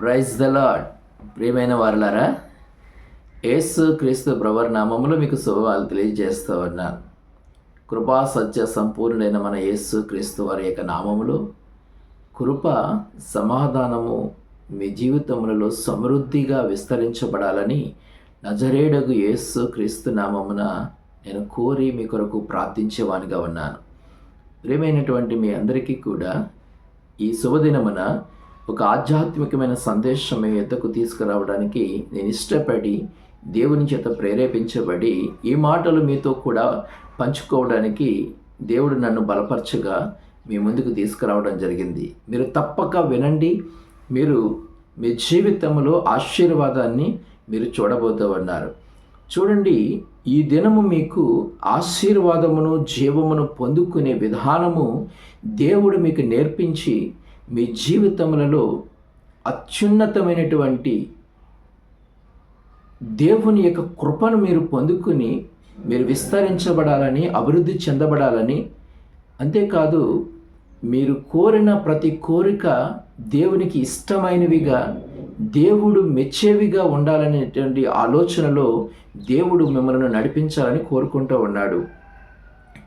Praise the lord ప్రియమైన వారులారా యేసు క్రీస్తు ప్రభర్ నామములు మీకు శుభవాలు తెలియజేస్తూ ఉన్నాను. కృపా సత్య సంపూర్ణుడైన మన యేసు క్రీస్తు వారి యొక్క నామములు కృప సమాధానము మీ జీవితములలో సమృద్ధిగా విస్తరించబడాలని నజరేడగు యేసు క్రీస్తు నామమున నేను కోరి మీ కొరకు ప్రార్థించేవానిగా ఉన్నాను. ప్రియమైనటువంటి మీ అందరికీ కూడా ఈ శుభదినమున ఒక ఆధ్యాత్మికమైన సందేశం మీ ఎద్దకు తీసుకురావడానికి నేను ఇష్టపడి దేవుని చేత ప్రేరేపించబడి ఈ మాటలు మీతో కూడా పంచుకోవడానికి దేవుడు నన్ను బలపరచగా మీ ముందుకు తీసుకురావడం జరిగింది. మీరు తప్పక వినండి. మీరు మీ జీవితంలో ఆశీర్వాదాన్ని మీరు చూడబోతూ ఉన్నారు. చూడండి ఈ దినము మీకు ఆశీర్వాదమును జీవమును పొందుకునే విధానము దేవుడు మీకు నేర్పించి మీ జీవితములలో అత్యున్నతమైనటువంటి దేవుని యొక్క కృపను మీరు పొందుకుని మీరు విస్తరించబడాలని అభివృద్ధి చెందబడాలని. అంతేకాదు మీరు కోరిన ప్రతి కోరిక దేవునికి ఇష్టమైనవిగా దేవుడు మెచ్చేవిగా ఉండాలనేటువంటి ఆలోచనలో దేవుడు మిమ్మల్ని నడిపించాలని కోరుకుంటూ ఉన్నాడు.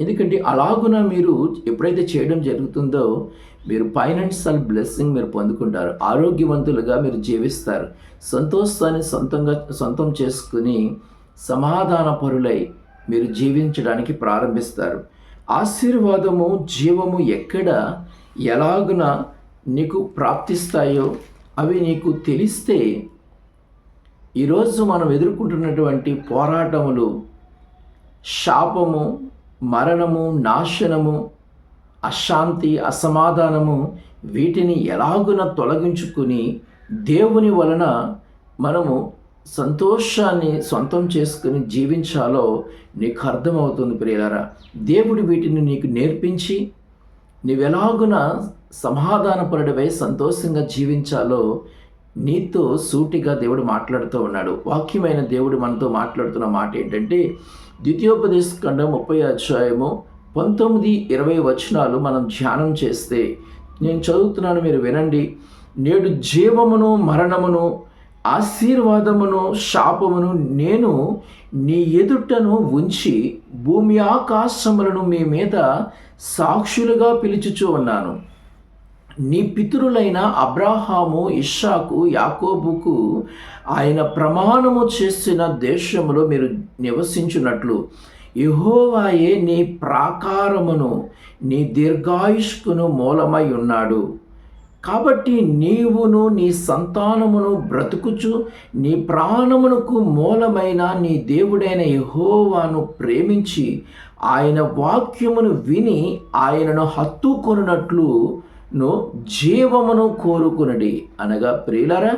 ఎందుకంటే అలాగున మీరు ఎప్పుడైతే చేయడం జరుగుతుందో మీరు ఫైనాన్షియల్ బ్లెస్సింగ్ మీరు పొందుకుంటారు. ఆరోగ్యవంతులుగా మీరు జీవిస్తారు. సంతోషాన్ని సొంతంగా సొంతం చేసుకుని సమాధాన పరులై మీరు జీవించడానికి ప్రారంభిస్తారు. ఆశీర్వాదము జీవము ఎక్కడ ఎలాగున నీకు ప్రాప్తిస్తాయో అవి నీకు తెలిస్తే ఈరోజు మనం ఎదుర్కొంటున్నటువంటి పోరాటములు శాపము మరణము నాశనము అశాంతి అసమాధానము వీటిని ఎలాగున తొలగించుకుని దేవుని వలన మనము సంతోషాన్ని సొంతం చేసుకుని జీవించాలో నీకు అర్థమవుతుంది ప్రియులరా. దేవుడు వీటిని నీకు నేర్పించి నీవెలాగున సమాధానపరుడవై సంతోషంగా జీవించాలో నీతో సూటిగా దేవుడు మాట్లాడుతూ ఉన్నాడు. వాక్యమైన దేవుడు మనతో మాట్లాడుతున్న మాట ఏంటంటే ద్వితీయోపదేశ ఖండం ముప్పై అధ్యాయము పంతొమ్మిది ఇరవై వచనాలు మనం ధ్యానం చేస్తే నేను చదువుతున్నాను మీరు వినండి. నేడు జీవమును మరణమును ఆశీర్వాదమును శాపమును నేను నీ ఎదుటను ఉంచి భూమి ఆకాశములను మీ మీద సాక్షులుగా పిలుచుచూ ఉన్నాను. నీ పితరులైన అబ్రాహాము ఇషాకు యాకోబుకు ఆయన ప్రమాణము చేసిన దేశములో మీరు నివసించున్నట్లు యహోవాయే నీ ప్రాకారమును నీ దీర్ఘాయుష్కును మూలమై ఉన్నాడు. కాబట్టి నీవును నీ సంతానమును బ్రతుకుచు నీ ప్రాణమునకు మూలమైన నీ దేవుడైన యహోవాను ప్రేమించి ఆయన వాక్యమును విని ఆయనను హత్తుకొనున్నట్లు ను జీవమును కోరుకునడి. అనగా ప్రియులరా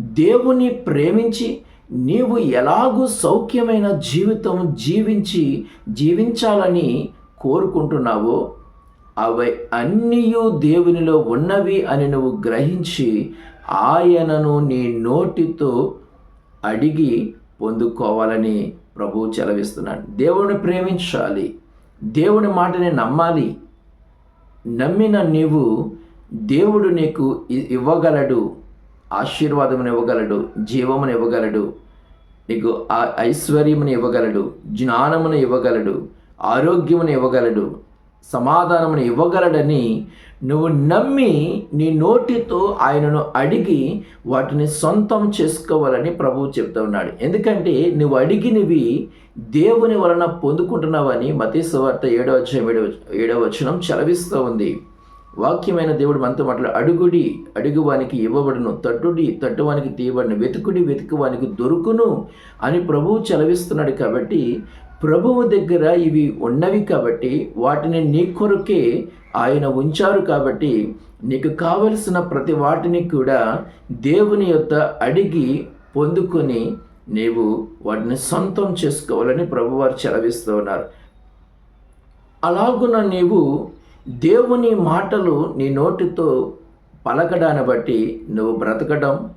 దేవుని ప్రేమించి నీవు ఎలాగూ సౌఖ్యమైన జీవితం జీవించి జీవించాలని కోరుకుంటున్నావో అవి అన్నీ దేవునిలో ఉన్నవి అని నువ్వు గ్రహించి ఆయనను నీ నోటితో అడిగి పొందుకోవాలని ప్రభువు చెలవిస్తున్నాడు దేవుని ప్రేమించాలి. దేవుని మాటని నమ్మాలి. నమ్మిన నీవు దేవుడు నీకు ఇవ్వగలడు. ఆశీర్వాదమును ఇవ్వగలడు జీవమును ఇవ్వగలడు నీకు ఐశ్వర్యమును ఇవ్వగలడు జ్ఞానమును ఇవ్వగలడు ఆరోగ్యమును ఇవ్వగలడు సమాధానమును ఇవ్వగలడని నువ్వు నమ్మి నీ నోటితో ఆయనను అడిగి వాటిని సొంతం చేసుకోవాలని ప్రభువు చెప్తూ ఉన్నాడు. ఎందుకంటే నువ్వు అడిగినవి దేవుని వలన పొందుకుంటున్నావని మతీశ్వార్త ఏడవ ఏడవ ఏడవ వచనం చలవిస్తూ ఉంది. వాక్యమైన దేవుడు మనతో మాట్లాడు అడుగుడి అడుగువానికి ఇవ్వబడును తట్టుడి తట్టువానికి తీయబడిన వెతుకుడి వెతుకువానికి దొరుకును అని ప్రభువు చలవిస్తున్నాడు కాబట్టి ప్రభువు దగ్గర ఇవి ఉన్నవి కాబట్టి వాటిని నీ కొరకే ఆయన ఉంచారు కాబట్టి నీకు కావలసిన ప్రతి వాటిని కూడా దేవుని యొక్క అడిగి పొందుకొని నీవు వాటిని సొంతం చేసుకోవాలని ప్రభువారు చలవిస్తూ ఉన్నారు. అలాగున నీవు దేవుని మాటలు నీ నోటితో పలకడాన్ని బట్టి నువ్వు బ్రతకడం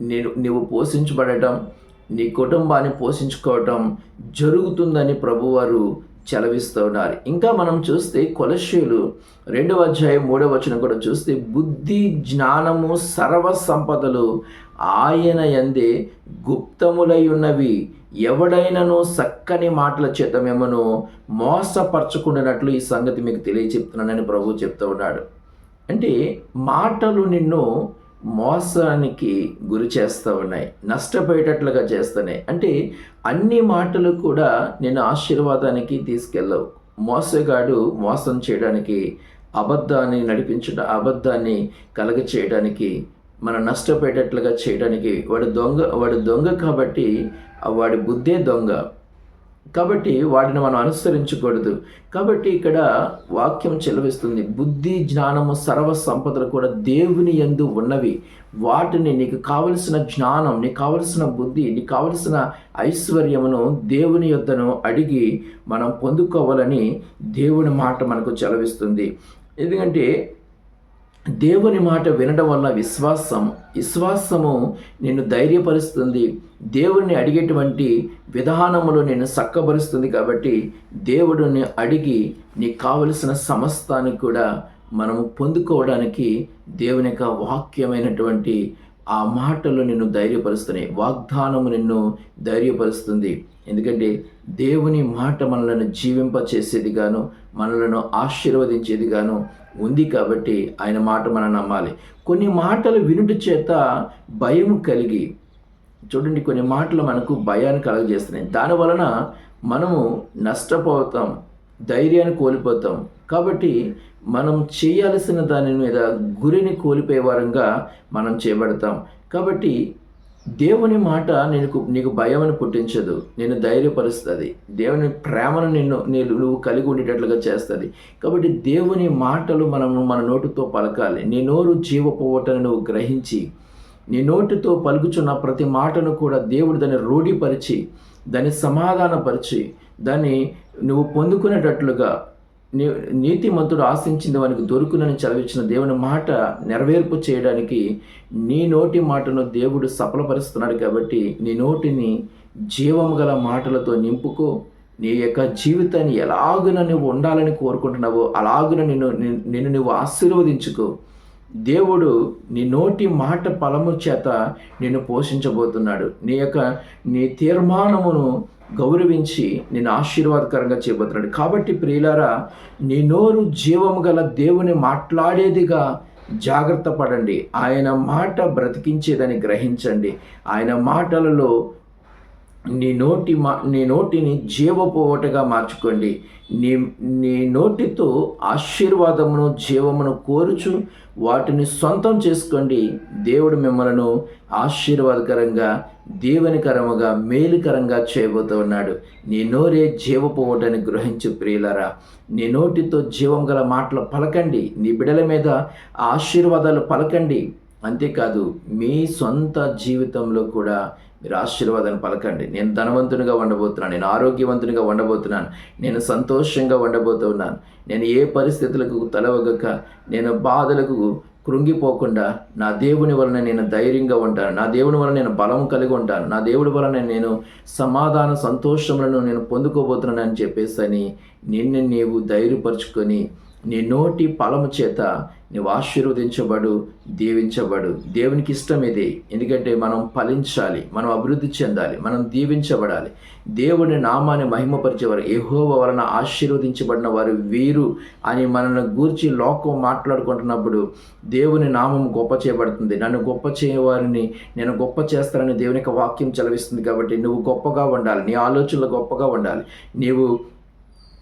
నేను నువ్వు పోషించబడటం నీ కుటుంబాన్ని పోషించుకోవటం జరుగుతుందని ప్రభువారు చెలవిస్తూ ఉన్నారు. ఇంకా మనం చూస్తే కొలశీలు రెండవ అధ్యాయం మూడవ వచనం కూడా చూస్తే బుద్ధి జ్ఞానము సర్వ సంపదలు ఆయన ఎందే గుప్తములై ఉన్నవి. ఎవడైనను చక్కని మాటల చేత మిమ్మను మోసపరచుకున్నట్లు ఈ సంగతి మీకు తెలియచెప్తున్నానని ప్రభు చెప్తూ ఉన్నాడు. అంటే మాటలు నిన్ను మోసానికి గురి చేస్తూ ఉన్నాయి నష్టపోయేటట్లుగా చేస్తున్నాయి. అంటే అన్ని మాటలు కూడా నేను ఆశీర్వాదానికి తీసుకెళ్ళవు. మోసగాడు మోసం చేయడానికి అబద్ధాన్ని నడిపించడం అబద్ధాన్ని కలగ చేయడానికి మనం నష్టపోయేటట్లుగా చేయడానికి వాడు దొంగ వాడు దొంగ కాబట్టి వాడి బుద్ధే దొంగ. కాబట్టి వాటిని మనం అనుసరించకూడదు. కాబట్టి ఇక్కడ వాక్యం చెలవిస్తుంది. బుద్ధి జ్ఞానము సర్వ సంపదలు కూడా దేవుని యందు ఉన్నవి. వాటిని నీకు కావలసిన జ్ఞానం నీకు కావలసిన బుద్ధి నీకు కావలసిన ఐశ్వర్యమును దేవుని యొద్దను అడిగి మనం పొందుకోవాలని దేవుని మాట మనకు చెలవిస్తుంది. ఎందుకంటే దేవుని మాట వినడం వల్ల విశ్వాసం విశ్వాసము నిన్ను ధైర్యపరుస్తుంది. దేవుణ్ణి అడిగేటువంటి విధానములు నేను చక్కబరుస్తుంది కాబట్టి దేవుడిని అడిగి నీకు కావలసిన సమస్తాన్ని కూడా మనము పొందుకోవడానికి దేవుని యొక్క వాక్యమైనటువంటి ఆ మాటలు నిన్ను ధైర్యపరుస్తున్నాయి. వాగ్దానము నిన్ను ధైర్యపరుస్తుంది. ఎందుకంటే దేవుని మాట మనలను జీవింప మనలను ఆశీర్వదించేదిగాను ఉంది కాబట్టి ఆయన మాట మనం నమ్మాలి. కొన్ని మాటలు వినుట చేత భయం కలిగి చూడండి కొన్ని మాటలు మనకు భయాన్ని కలగజేస్తున్నాయి. దాని వలన మనము నష్టపోతాం ధైర్యాన్ని కోల్పోతాం. కాబట్టి మనం చేయాల్సిన దాని మీద గురిని కోల్పోయే వారంగా మనం చేయబడతాం. కాబట్టి దేవుని మాట నీకు నీకు భయమని పుట్టించదు నేను ధైర్యపరుస్తుంది. దేవుని ప్రేమను నిన్ను నేను నువ్వు కలిగి ఉండేటట్లుగా చేస్తుంది. కాబట్టి దేవుని మాటలు మనము మన నోటితో పలకాలి. నీ నోరు జీవపోవటను నువ్వు గ్రహించి నీ నోటితో పలుకుచున్న ప్రతి మాటను కూడా దేవుడు దాన్ని రూఢిపరిచి దాన్ని సమాధానపరిచి దాన్ని నువ్వు పొందుకునేటట్లుగా నీతిమంతుడు ఆశించింది వానికి దొరుకునని చదివించిన దేవుని మాట నెరవేర్పు చేయడానికి నీ నోటి మాటను దేవుడు సఫలపరుస్తున్నాడు కాబట్టి నీ నోటిని జీవం గల మాటలతో నింపుకో. నీ యొక్క జీవితాన్ని ఎలాగున నువ్వు ఉండాలని కోరుకుంటున్నావో అలాగున నిన్ను నిన్ను నువ్వు ఆశీర్వదించుకో. దేవుడు నీ నోటి మాట ఫలము చేత నిన్ను పోషించబోతున్నాడు. నీ యొక్క నీ తీర్మానమును గౌరవించి నేను ఆశీర్వాదకరంగా చేయబోతున్నాడు. కాబట్టి ప్రియులారా నీ నోరు జీవము గల దేవుని మాట్లాడేదిగా జాగ్రత్త పడండి. ఆయన మాట బ్రతికించేదని గ్రహించండి. ఆయన మాటలలో నీ నోటి మా నీ నోటిని జీవపోవటగా మార్చుకోండి. నీ నీ నోటితో ఆశీర్వాదమును జీవమును కోరుచు వాటిని సొంతం చేసుకోండి. దేవుడు మిమ్మలను ఆశీర్వాదకరంగా దీవెనకరముగా మేలుకరంగా చేయబోతూ ఉన్నాడు. నీ నోరే జీవపోవటని గ్రహించు ప్రియులరా. నీ నోటితో జీవం గల మాటలు పలకండి. నీ బిడల మీద ఆశీర్వాదాలు పలకండి. అంతేకాదు మీ సొంత జీవితంలో కూడా మీరు ఆశీర్వాదాన్ని పలకండి. నేను ధనవంతునిగా ఉండబోతున్నాను నేను ఆరోగ్యవంతునిగా ఉండబోతున్నాను నేను సంతోషంగా ఉండబోతున్నాను నేను ఏ పరిస్థితులకు తలవగక నేను బాధలకు కృంగిపోకుండా నా దేవుని వలన నేను ధైర్యంగా ఉంటాను. నా దేవుని వలన నేను బలం కలిగి ఉంటాను. నా దేవుడి వలన నేను సమాధాన సంతోషములను నేను పొందుకోబోతున్నాను అని చెప్పేసి అని నిన్ను నీవు ధైర్యపరుచుకొని నీ నోటి ఫలము చేత నువ్వు ఆశీర్వదించబడు దీవించబడు. దేవునికి ఇష్టం ఇది. ఎందుకంటే మనం ఫలించాలి మనం అభివృద్ధి చెందాలి మనం దీవించబడాలి. దేవుని నామాన్ని మహిమపరిచేవారు ఎహోవ వలన ఆశీర్వదించబడిన వారు వీరు అని మనల్ని గూర్చి లోకం మాట్లాడుకుంటున్నప్పుడు దేవుని నామం గొప్ప చేయబడుతుంది. నన్ను గొప్ప చేయవారిని నేను గొప్ప చేస్తానని దేవుని యొక్క వాక్యం చలవిస్తుంది కాబట్టి నువ్వు గొప్పగా ఉండాలి. నీ ఆలోచనలు గొప్పగా ఉండాలి. నీవు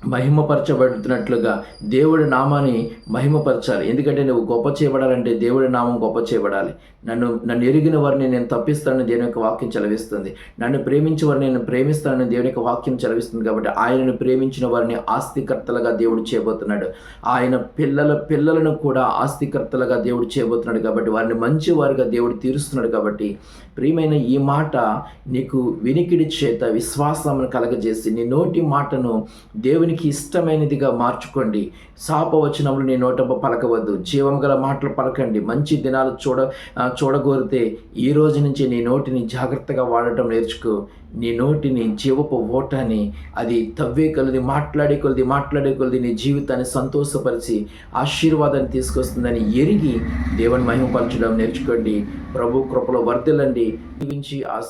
మహిమపరచబడుతున్నట్లుగా దేవుడి నామాన్ని మహిమపరచాలి. ఎందుకంటే నువ్వు గొప్ప చేయబడాలంటే దేవుడి నామం గొప్ప చేయబడాలి. నన్ను నన్ను ఎరిగిన వారిని నేను తప్పిస్తానని దేవుని యొక్క వాక్యం చలవిస్తుంది. నన్ను ప్రేమించే వారిని నేను ప్రేమిస్తానని దేవుని యొక్క వాక్యం చదివిస్తుంది కాబట్టి ఆయనను ప్రేమించిన వారిని ఆస్తికర్తలుగా దేవుడు చేయబోతున్నాడు. ఆయన పిల్లల పిల్లలను కూడా ఆస్తికర్తలుగా దేవుడు చేయబోతున్నాడు కాబట్టి వారిని మంచి వారిగా దేవుడు తీరుస్తున్నాడు కాబట్టి ప్రియమైన ఈ మాట నీకు వినికిడి చేత విశ్వాసం కలగజేసి నీ నోటి మాటను దేవుని దేవునికి ఇష్టమైనదిగా మార్చుకోండి. శాపవచనములు నీ నోటంప పలకవద్దు. జీవం గల మాటలు పలకండి. మంచి దినాలు చూడ చూడగోరితే ఈ రోజు నుంచి నీ నోటిని జాగ్రత్తగా వాడటం నేర్చుకో. నీ నోటిని జీవపు ఓటాన్ని అది తవ్వే కొలది మాట్లాడే కొలది మాట్లాడే కొలది నీ జీవితాన్ని సంతోషపరిచి ఆశీర్వాదాన్ని తీసుకొస్తుందని ఎరిగి దేవుని మహిమపరచడం నేర్చుకోండి. ప్రభు కృపలో వర్ధిల్లండి. జీవించి ఆశ